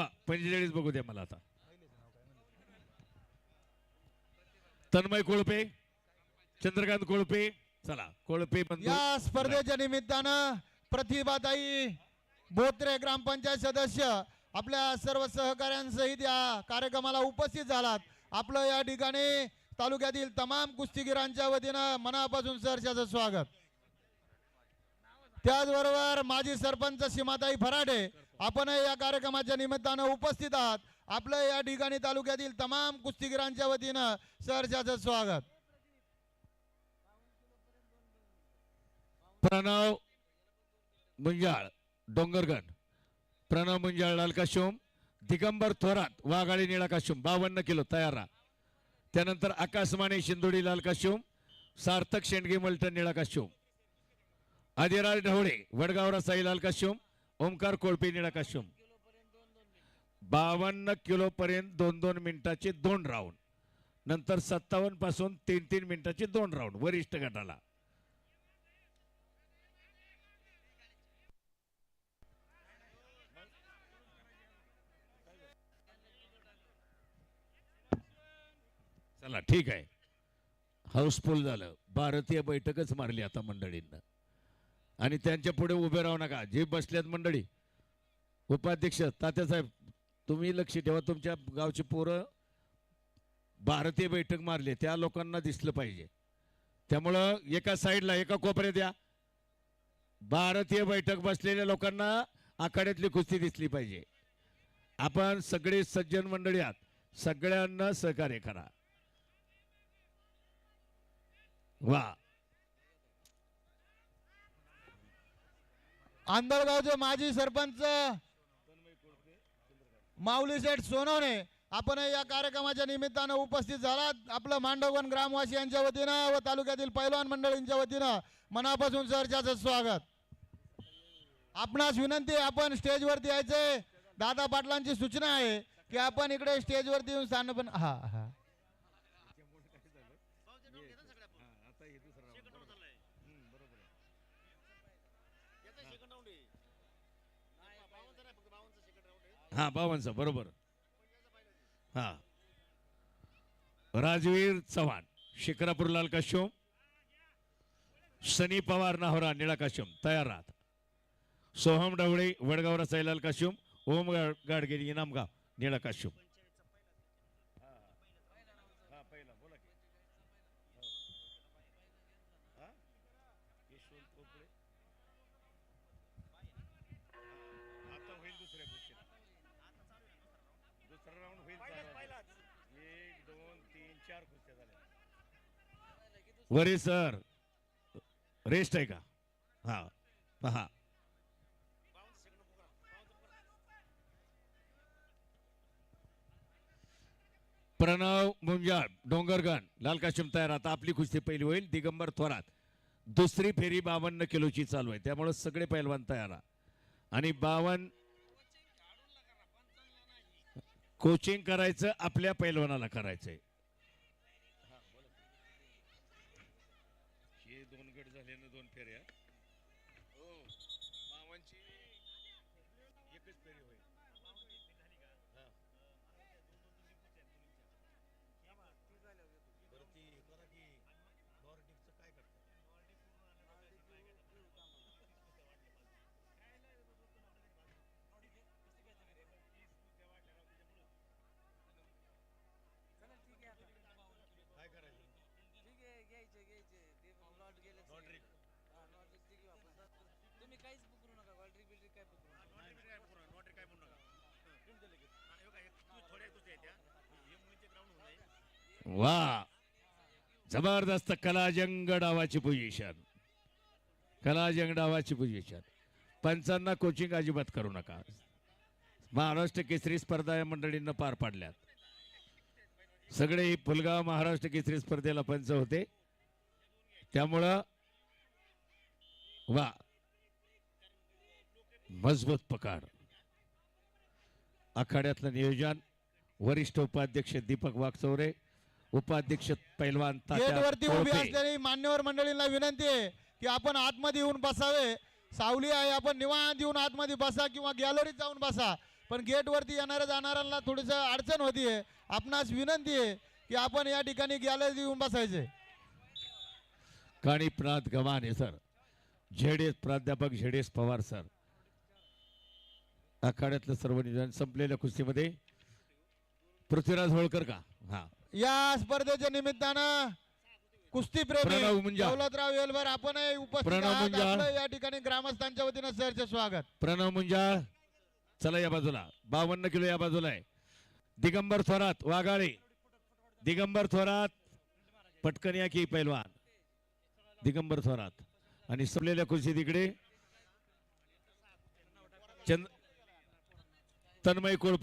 थांबा पंचेचाळीस बघू द्या मला आता. तन्मय कोळपे चंद्रकांत कोळपे चला कोळपे या स्पर्धेच्या निमित्तानं प्रतिभाताई बोत्रे ग्रामपंचायत सदस्य आपल्या सर्व सहकाऱ्यांसहित या कार्यक्रमाला उपस्थित झालात. आपलं या ठिकाणी तालुक्यातील तमाम कुस्तीगिरांच्या वतीनं मनापासून सरशाचं स्वागत. त्याचबरोबर माजी सरपंच सीमाताई फराडे आपण या कार्यक्रमाच्या निमित्तानं उपस्थित आहात. आपलं या ठिकाणी तालुक्यातील तमाम कुस्तीगिरांच्या वतीनं सरच्याचं स्वागत. प्रणव मुंजाळ डोंगरगण. प्रणव मुंजाळ लालकाशोम दिगंबर थोरात वाघाळी निळा काशोम बावन्न किलो तयार त्यानंतर आकाशमाने शिंदोडी लाल काशोम सार्थक शेंडगे मलटण निळा काशोम आदिराज ढवळे वडगावरा साई काशोम ओमकार कोळपे निळा बावन्न किलो पर्यंत दोन दोन मिनिटाचे दोन राऊंड नंतर सत्तावन्नपासून तीन तीन मिनिटाचे दोन राऊंड वरिष्ठ गटाला. चला ठीक आहे. हाऊसफुल झालं. भारतीय बैठकच मारली आता मंडळींना. आणि त्यांच्या पुढे उभे राहू नका. जे बसल्यात मंडळी उपाध्यक्ष तात्यासाहेब तुम्ही लक्ष ठेवा. तुमच्या गावची पोरं भारतीय बैठक मारली त्या लोकांना दिसलं पाहिजे. त्यामुळं एका साईडला एका कोपऱ्यात या. भारतीय बैठक बसलेल्या लोकांना आखाड्यातली कुस्ती दिसली पाहिजे. आपण सगळे सज्जन मंडळी आहात. सगळ्यांना सहकार्य करा. वा. आंधळगावचे माजी सरपंच माऊली शेठ सोनवणे आपण या कार्यक्रमाच्या निमित्तानं उपस्थित झालात. आपलं मांडवगण ग्रामवासी यांच्या वतीनं व तालुक्यातील पैलवान मंडळींच्या वतीनं मनापासून सरच्याचं स्वागत. आपणास विनंती आहे, आपण स्टेजवरती यायचंय दादा पाटलांची सूचना आहे की आपण इकडे स्टेजवरती येऊन स्थान पण हा हा. हा. बावनचा बरोबर. हा. राजवीर चव्हाण शिखरापूर लाल काश्योम सनी पवार नाहोरा निळा काश्यम तयार राहत. सोहम डवळे वडगाव रसाई लाल काश्योम ओम गाडगिरी इनामगाव निळा काश्यम वरे सर. रेस्ट आहे का? हा. पहा प्रणव मुंजाळ डोंगरगण लाल काश्यम तयार. आता आपली कुस्ती पहिली होईल दिगंबर थोरात. दुसरी फेरी बावन्न किलोची चालू आहे. त्यामुळे सगळे पैलवान तयार आहे. आणि बावन्न कोचिंग करायचं आपल्या पैलवानाला करायचंय. हे दोन गट झाले ना दोन फेऱ्या. हो मावांची एकच फेरी होईल. काहीच पकडू नका. लॉटरी बिल्ट्री काय पकडू नका. वा. जबरदस्त कलाजंग डावाची पोझिशन कलाजंग डावाची पोझिशन पंचांना कोचिंग अजिबात करू नका. महाराष्ट्र केसरी स्पर्धा या मंडळींना पार पाडल्यात. सगळे ही फुलगाव महाराष्ट्र केसरी स्पर्धेला पंच होते. त्यामुळं वा. मजबूत पकाड आखाड्यातलं नियोजन वरिष्ठ उपाध्यक्ष दीपक वागचौरे उपाध्यक्ष पैलवान गेटवरती उभी. असलेली मान्यवर मंडळींना विनंती आहे की आपण आतमध्ये येऊन बसावे. सावली आहे आपण निवांत येऊन आतमध्ये बसा किंवा गॅलरीत जाऊन बसा. पण गेटवरती येणाऱ्या जाणाऱ्यांना थोडीसं अडचण होतीये आपणास विनंती आहे की आपण या ठिकाणी गॅलरी येऊन बसायचे. काणीप्रात गव्हाणे सर. झेडेस प्राध्यापक झेडेस पवार सर. आखाड्यातलं सर्व नियोजन संपलेल्या कुस्तीमध्ये. पृथ्वीराज होळकर का? हा. या स्पर्धेच्या निमित्तानं कुस्ती प्रेमी. दौलतराव येलभर आपणही उपस्थित प्रणव आहात. मुंजा. आपलं या ठिकाणी ग्रामस्थांच्या वतीनं सरचे स्वागत. प्रणव मुंजाळ चला या बाजूला. बावन्न किलो या बाजूला आहे. दिगंबर थोरात वाघाळे. दिगंबर थोरात पटकन या की पैलवान. दिगंबर थोरात. आणि संपलेल्या कुस्ती तिकडे चंद तन्मय कोळपे